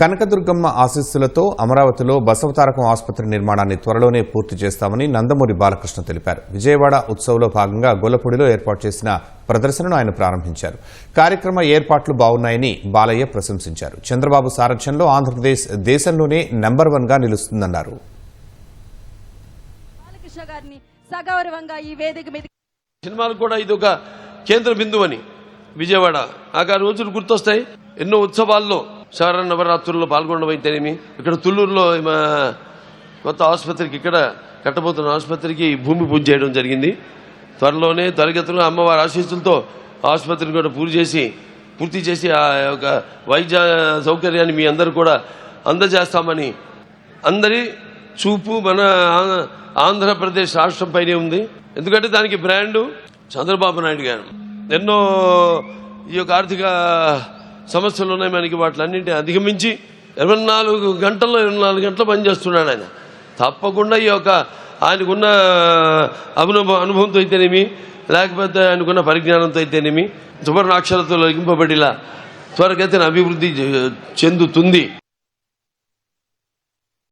కనకదుర్గమ్మ ఆశీస్సులతో అమరావతిలో బసవతారకం ఆసుపత్రి నిర్మాణాన్ని త్వరలోనే పూర్తి చేస్తామని నందమూరి బాలకృష్ణ తెలిపారు. విజయవాడ ఉత్సవ్లో భాగంగా గొల్లపూడిలో ఏర్పాటు చేసిన ప్రదర్శనను ఆయన ప్రారంభించారు. కార్యక్రమ ఏర్పాట్లు బాగున్నాయని బాలయ్య ప్రశంసించారు. చంద్రబాబు సారథ్యంలో ఆంధ్రప్రదేశ్ దేశంలోనే నెంబర్ వన్గా నిలుస్తుందన్నారు. బాలకృష్ణ గారిని సగౌరవంగా ఈ వేదిక మీద సినిమాలకు కూడా ఇది ఒక కేంద్ర బిందువు అని విజయవాడ. ఆ రోజులు గుర్తొస్తాయి. ఎన్నో ఉత్సవాల్లో శారణ నవరాత్రుల్లో పాల్గొనడం ఇక్కడ తుళ్ళూరులో మా కొత్త ఆసుపత్రికి ఇక్కడ కట్టబోతున్న ఆసుపత్రికి భూమి పూజ చేయడం జరిగింది. త్వరలోనే తరగతులు అమ్మవారి ఆశీస్సులతో ఆసుపత్రిని కూడా పూర్తి చేసి పూర్తి చేసి ఆ యొక్క వైద్య సౌకర్యాన్ని మీ అందరూ కూడా అందజేస్తామని అందరి చూపు మన ఆంధ్రప్రదేశ్ రాష్ట్రం పైనే ఉంది. ఎందుకంటే దానికి బ్రాండు చంద్రబాబు నాయుడు గారు. ఎన్నో ఈ యొక్క ఆర్థిక సమస్యలు ఉన్నాయి మనకి వాటిలన్నింటినీ అధిగమించి ఇరవై నాలుగు గంటల్లో ఇరవై నాలుగు గంటలు పనిచేస్తున్నాడు ఆయన. తప్పకుండా ఈ యొక్క ఆయనకున్న అనుభవ అనుభవంతో అయితేనేమి లేకపోతే ఆయనకున్న పరిజ్ఞానంతో అయితేనేమి సువర్ణాక్షరతో లెగింపబడిలా త్వరగతిన అభివృద్ధి చె- చెందుతుంది.